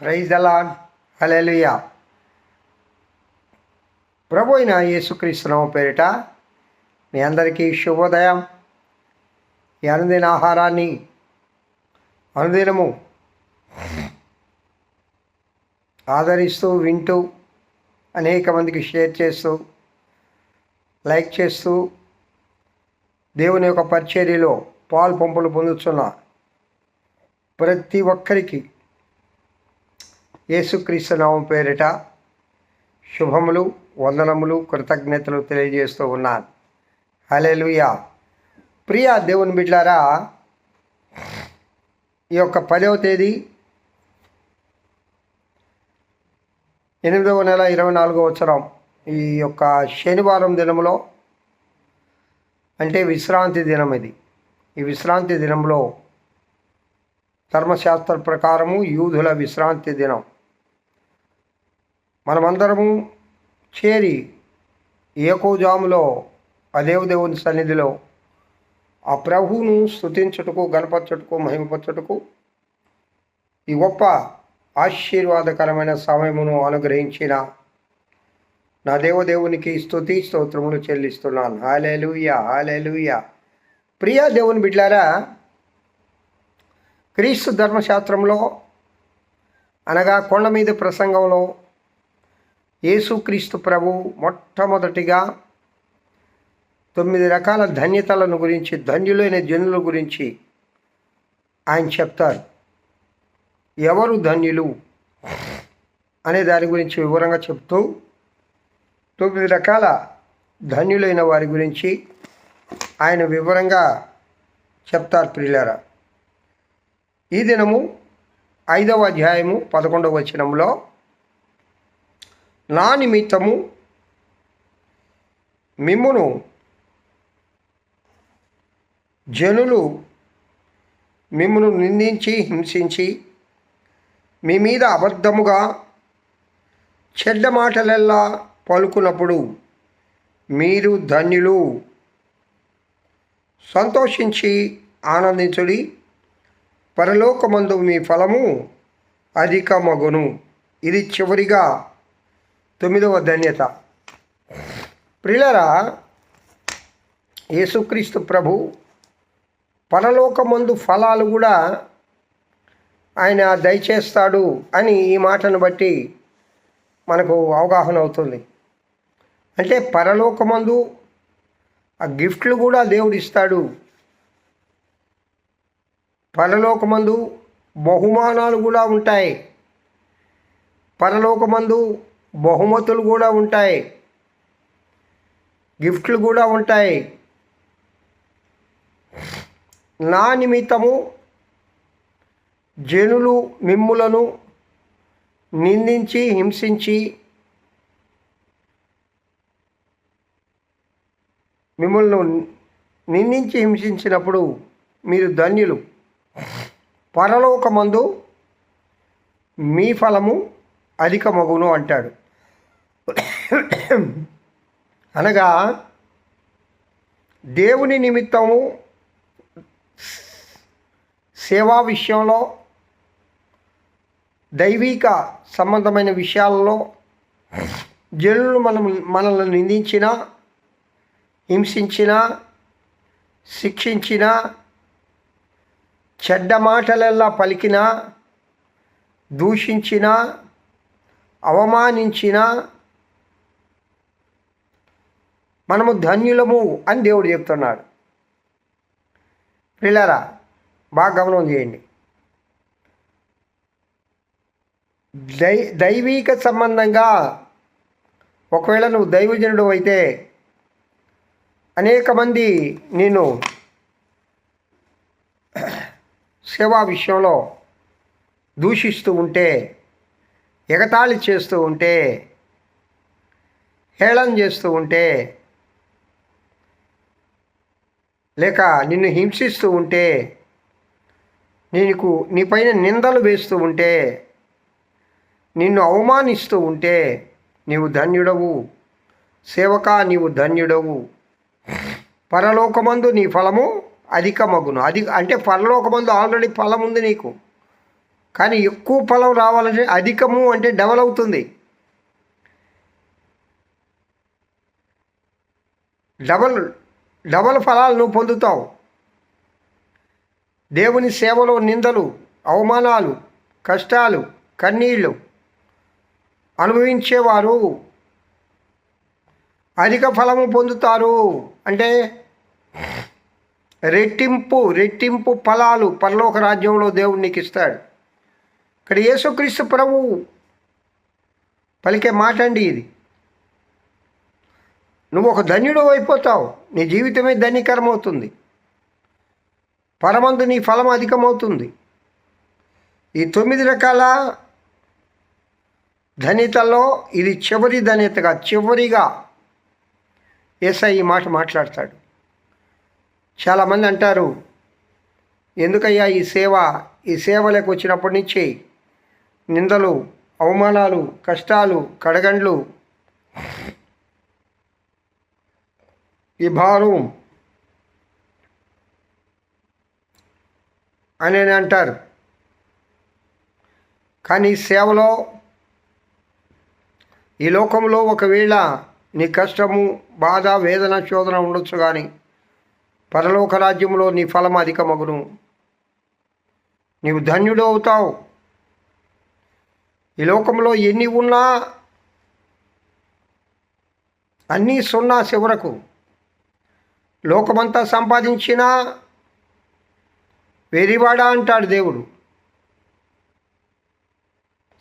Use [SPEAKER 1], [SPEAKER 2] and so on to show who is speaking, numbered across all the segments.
[SPEAKER 1] Praise అలాన్ hallelujah ప్రభు అయిన యేసుక్రీస్తునామ పేరిట మీ అందరికీ శుభోదయం. ఈ అనుదిన ఆహారాన్ని అనుదినము ఆదరిస్తూ వింటూ అనేక మందికి షేర్ చేస్తూ లైక్ చేస్తూ దేవుని యొక్క పరిచర్యలో పాలు పంపులు పొందుతున్న ప్రతి ఒక్కరికి యేసుక్రీస్తు నామం పేరిట శుభములు వందనములు కృతజ్ఞతలు తెలియజేస్తూ ఉన్నాను. హలెలుయా ప్రియ దేవుని బిడ్లారా ఈ యొక్క పదవ తేదీ ఎనిమిదవ నెల ఇరవై నాలుగవ వచ్చరం ఈ యొక్క శనివారం దినములో అంటే విశ్రాంతి దినం ఇది. ఈ విశ్రాంతి దినంలో ధర్మశాస్త్ర ప్రకారము యూదుల విశ్రాంతి దినం. మనమందరము చేరి ఏకోజాములో అదేవ దేవుని సన్నిధిలో ఆ ప్రభువును స్థుతించుటకు గణపరచుటకు మహిమపరచుటకు ఈ గొప్ప ఆశీర్వాదకరమైన సమయమును అనుగ్రహించిన నా దేవదేవునికి స్థుతి స్తోత్రములు చెల్లిస్తున్నాను. హాలేలుయ హాలేలుయ ప్రియ దేవుని బిడ్లారా క్రీస్తు ధర్మశాస్త్రంలో అనగా కొండ మీద ప్రసంగంలో యేసుక్రీస్తు ప్రభు మొట్టమొదటిగా తొమ్మిది రకాల ధన్యతలను గురించి ధన్యులైన జనుల గురించి ఆయన చెప్తారు. ఎవరు ధన్యులు అనే దాని గురించి వివరంగా చెప్తూ తొమ్మిది రకాల ధన్యులైన వారి గురించి ఆయన వివరంగా చెప్తారు ప్రియులారా. ఈ దినము ఐదవ అధ్యాయము పదకొండవ వచనంలో నా నిమిత్తము మిమ్మును జనులు మిమ్మును నిందించి హింసించి మీ మీద అబద్ధముగా చెడ్డ మాటలెల్లా పలుకున్నప్పుడు మీరు ధన్యులు. సంతోషించి ఆనందించుడి. పరలోకమందు మీ ఫలము అధికమగును. ఇది చివరిగా తొమ్మిదవ ధన్యత. ప్రిలరా యేసుక్రీస్తు ప్రభు పరలోకమందు ఫలాలు కూడా ఆయన దయచేస్తాడు అని ఈ మాటను బట్టి మనకు అవగాహన అవుతుంది. అంటే పరలోకమందు ఆ గిఫ్ట్లు కూడా దేవుడు ఇస్తాడు. పరలోకమందు బహుమానాలు కూడా ఉంటాయి. పరలోకమందు బహుమతులు కూడా ఉంటాయి. గిఫ్ట్లు కూడా ఉంటాయి. నా నిమిత్తము జనులు మిమ్ములను నిందించి హింసించి మిమ్మల్ని నిందించి హింసించినప్పుడు మీరు ధన్యులు. పరలోకమందు మీ ఫలము అధికమగును అంటాడు. అనగా దేవుని నిమిత్తము సేవా విషయంలో దైవిక సంబంధమైన విషయాలలో జనులు మనం మనల్ని నిందించిన హింసించిన శిక్షించిన చెడ్డ మాటలెల్లా పలికిన దూషించిన అవమానించిన మనము ధన్యులము అని దేవుడు చెప్తున్నాడు. పిల్లరా బాగా గమనం చేయండి. దై దైవిక సంబంధంగా ఒకవేళ నువ్వు దైవజనుడు అయితే అనేక మంది నేను సేవా విషయంలో దూషిస్తూ ఉంటే ఎగతాళి చేస్తూ ఉంటే హేళన చేస్తూ ఉంటే లేక నిన్ను హింసిస్తూ ఉంటే నీకు నీపైన నిందలు వేస్తూ ఉంటే నిన్ను అవమానిస్తూ ఉంటే నీవు ధన్యుడవు. సేవక నీవు ధన్యుడవు. పరలోకమందు నీ ఫలము అధికమగును. అధిక అంటే పరలోకమందు ఆల్రెడీ ఫలం ఉంది నీకు. కానీ ఎక్కువ ఫలం రావాలంటే అధికము అంటే డబల్ అవుతుంది. డబల్ డబల్ ఫలాలను పొందుతావు. దేవుని సేవలో నిందలు అవమానాలు కష్టాలు కన్నీళ్ళు అనుభవించేవారు అధిక ఫలము పొందుతారు. అంటే రెట్టింపు రెట్టింపు ఫలాలు పరలోక రాజ్యంలో దేవుడు నీకు ఇస్తాడు. ఇక్కడ యేసుక్రీస్తు ప్రభువు పలికే మాట అండి ఇది. నువ్వు ఒక ధన్యుడు అయిపోతావు. నీ జీవితమే ధన్యకరం అవుతుంది పరమందు నీ ఫలం అధికమవుతుంది. ఈ తొమ్మిది రకాల ధనితల్లో ఇది చివరి ధన్యతగా చివరిగా ఏసై ఈ మాట మాట్లాడతాడు. చాలామంది అంటారు ఎందుకయ్యా ఈ సేవ? ఈ సేవలకు వచ్చినప్పటి నుంచి నిందలు అవమానాలు కష్టాలు కడగండ్లు భారం అని అంటారు. కానీ సేవలో ఈ లోకంలో ఒకవేళ నీ కష్టము బాధ వేదన శోధన ఉండొచ్చు కానీ పరలోక రాజ్యంలో నీ ఫలం అధికమగును. నీవు ధన్యుడు అవుతావు. ఈ లోకంలో ఎన్ని ఉన్నా అన్నీ సున్నా చివరకు లోకమంతా సంపాదించినా వెరివాడా అంటాడు దేవుడు.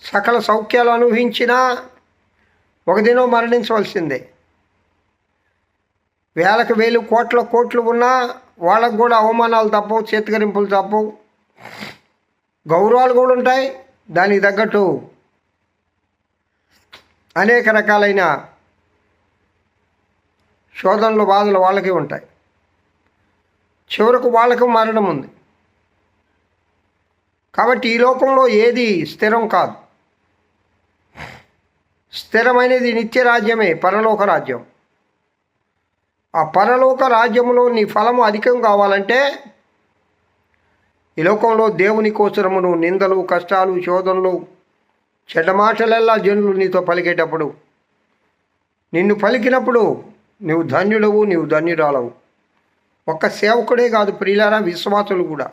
[SPEAKER 1] సకల సౌఖ్యాలు అనుభవించినా ఒక దినం మరణించవలసిందే. వేలకు వేలు కోట్ల కోట్లు ఉన్నా వాళ్ళకు కూడా అవమానాలు తప్పవు చేతికరింపులు తప్పవు. గౌరవాలు కూడా ఉంటాయి దానికి తగ్గట్టు అనేక రకాలైన శోధనలు బాధలు వాళ్ళకి ఉంటాయి. చివరకు వాళ్ళకు మరణం ఉంది. కాబట్టి ఈ లోకంలో ఏది స్థిరం కాదు. స్థిరమైనది నిత్య రాజ్యమే పరలోక రాజ్యం. ఆ పరలోక రాజ్యంలో నీ ఫలము అధికం కావాలంటే ఈ లోకంలో దేవుని కోసరమును నిందలు కష్టాలు శోధనలు చెడ్డమాటలల్లా జనులు నీతో పలికేటప్పుడు నిన్ను పలికినప్పుడు నువ్వు ధన్యుడవు నీవు ధన్యురాలవు. ఒక్క సేవకుడే కాదు ప్రియులారా విశ్వాసులు కూడా.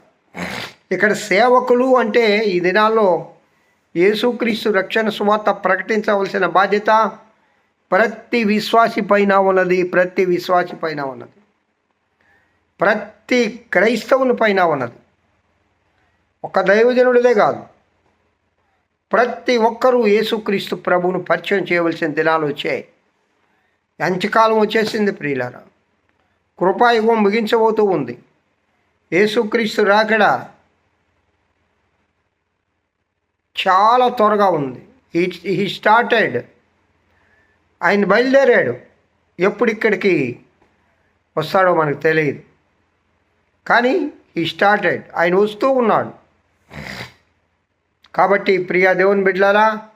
[SPEAKER 1] ఇక్కడ సేవకులు అంటే ఈ దినాల్లో యేసుక్రీస్తు రక్షణ సువార్త ప్రకటించవలసిన బాధ్యత ప్రతి విశ్వాసి పైన ఉన్నది ప్రతి విశ్వాసి పైన ఉన్నది. ప్రతి క్రైస్తవుని పైన ఉన్నది. ఒక దైవజనుడిదే కాదు. ప్రతి ఒక్కరూ యేసుక్రీస్తు ప్రభువును పరిచయం చేయవలసిన దినాలు వచ్చాయి. అంచకాలం వచ్చేసింది ప్రియులారా. కృపాయుగం ముగించబోతూ ఉంది. యేసుక్రీస్తు రాకడ చాలా త్వరగా ఉంది. ఈ స్టార్టెడ్ ఆయన బయలుదేరాడు. ఎప్పుడు ఇక్కడికి వస్తాడో మనకు తెలియదు. కానీ ఈ స్టార్టెడ్ ఆయన వస్తూ ఉన్నాడు. కాబట్టి ప్రియా దేవుని బిడ్డలారా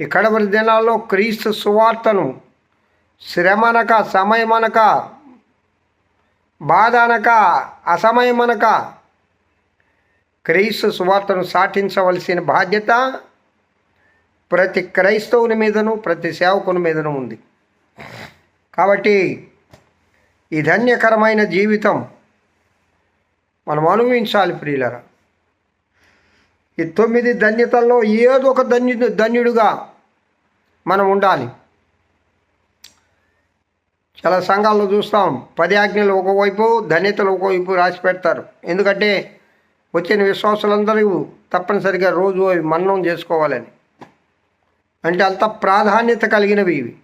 [SPEAKER 1] ఈ కడవరి దినాల్లో క్రీస్తు సువార్తను శ్రమనక సమయమనక బాధ అనక అసమయమనక క్రీస్తు సువార్తను సాటించవలసిన బాధ్యత ప్రతి క్రైస్తవుని మీదను ప్రతి సేవకుని మీదను ఉంది. కాబట్టి ఈ ధన్యకరమైన జీవితం మనం అనుభవించాలి ప్రియులరా. ఈ తొమ్మిది ధన్యతల్లో ఏదో ఒక ధన్యు ధన్యుడుగా మనం ఉండాలి. చాలా సంఘాల్లో చూస్తాం. పది ఆజ్ఞలు ఒకవైపు ధన్యతలు ఒకవైపు రాసి పెడతారు. ఎందుకంటే వచ్చిన విశ్వాసులందరూ తప్పనిసరిగా రోజు అవి మన్నం చేసుకోవాలని. అంటే అంత ప్రాధాన్యత కలిగినవి ఇవి.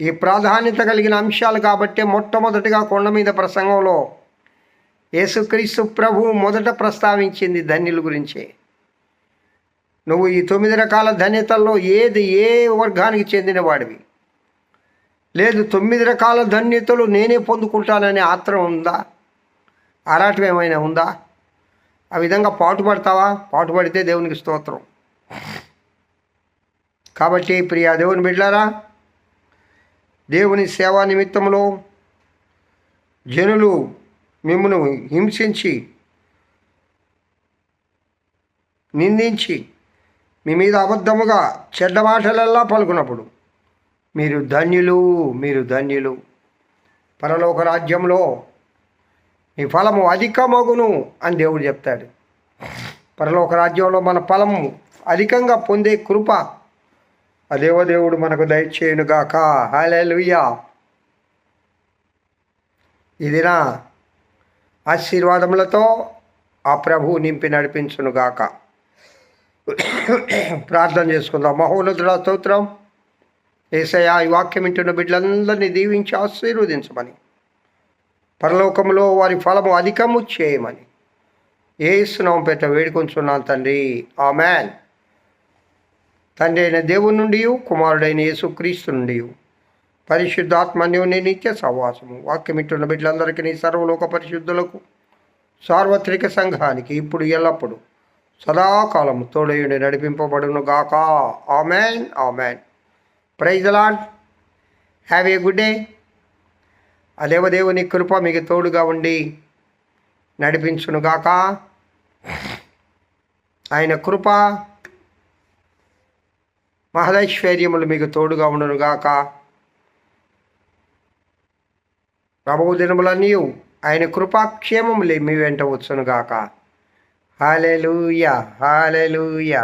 [SPEAKER 1] ఈ ప్రాధాన్యత కలిగిన అంశాలు కాబట్టి మొట్టమొదటిగా కొండ మీద ప్రసంగంలో యేసుక్రీస్తు ప్రభు మొదట ప్రస్తావించింది ధన్యుల గురించే. నువ్వు ఈ తొమ్మిది రకాల ధన్యతల్లో ఏది ఏ వర్గానికి చెందినవాడివి? లేదు తొమ్మిది రకాల ధన్యతలు నేనే పొందుకుంటాననే ఆత్రం ఉందా? ఆరాటం ఏమైనా ఉందా? ఆ విధంగా పాటుపడతావా? పాటుపడితే దేవునికి స్తోత్రం. కాబట్టి ప్రియా దేవుని బిడ్డారా దేవుని సేవా నిమిత్తంలో జనులు మిమ్మల్ని హింసించి నిందించి మీ మీద అబద్ధముగా చెడ్డ మాటలల్లా పలుకున్నప్పుడు మీరు ధన్యులు మీరు ధన్యులు. పరలోక రాజ్యంలో మీ ఫలము అధికమగును అని దేవుడు చెప్తాడు. పరలోక రాజ్యంలో మన ఫలము అధికంగా పొందే కృప ఆ దేవదేవుడు మనకు దయచేయునుగాక. హాలెలుయా ఇది నా ఆశీర్వాదములతో ఆ ప్రభువు నింపి నడిపించునుగాక. ప్రార్థన చేసుకుందాం. మహోన్నతుల స్తోత్రం. ఏసయ ఈ వాక్యం వింటున్న బిడ్డలందరినీ దీవించి ఆశీర్వదించమని. పరలోకంలో వారి ఫలము అధికము చేయమని. ఏ స్నామం పెట్ట వేడుకొంచున్నాను తండ్రి. ఆమెన్. తండ్రి అయిన దేవుని నుండి కుమారుడైన యేసుక్రీస్తు నుండి పరిశుద్ధాత్మన్యోని నిత్య సహవాసము. వాక్యం ఇట్టున్న బిడ్డలందరికీ నీ సర్వలోక పరిశుద్ధులకు సార్వత్రిక సంఘానికి ఇప్పుడు ఎల్లప్పుడూ సదాకాలము తోడయుండి నడిపింపబడును గాక amen. Amen. Praise Lord have a good day ఆ దేవదేవుని కృప మీకు తోడుగా ఉండి నడిపించునుగాక ఆయన కృప మహదైశ్వర్యములు మీకు తోడుగా ఉండునుగాక ప్రభు దినములన్నీ ఆయన కృపాక్షేమములే మీ వెంట వచ్చునుగాక హాలెలూయా హాలెలూయా